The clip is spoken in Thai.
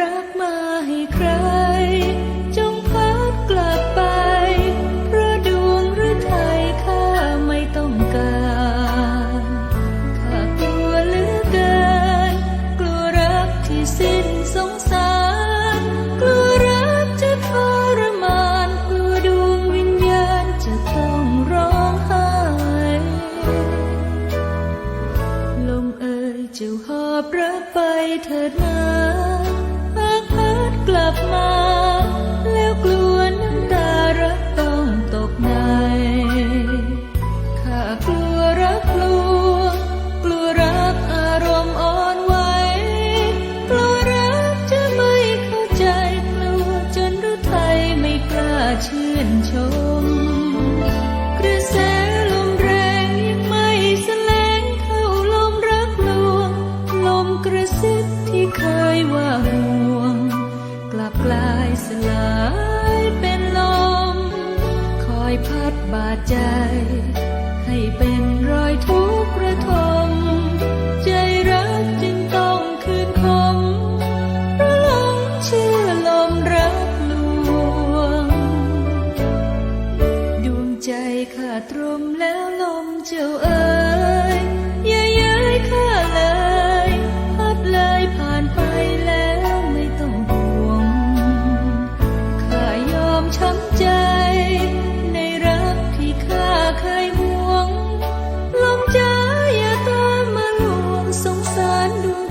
รักมาให้ใคร จงพัดกลับไป เพราะดวงหรือไทยข้าไม่ต้องการข้ากลัวเหลือเกิน กลัวรักที่สิ้นสงสาร กลัวรักจะทรมาน กลัวดวงวิญญาณจะต้องร้องไห้ ลมเอ่ยเจ้าหอบรักไปเถิดนา ชื่นชม กระแสลมแรงยังไม่แสลงเข้าลมรักลวง ลมกระซิบที่เคยว่าห่วง กลับกลายสลายเป็นลม คอยพัดบาดใจ ให้เป็นรอยทุกข์ระทม เจ้าเอ๋ยอย่าย้ายข้าเลยพัดเลยผ่านไปแล้วไม่ต้องห่วงข้ายอมช้ำใจ ในรักที่ข้าเคยห่วงลงจ้าอย่าตามมาลวงสงสารดวง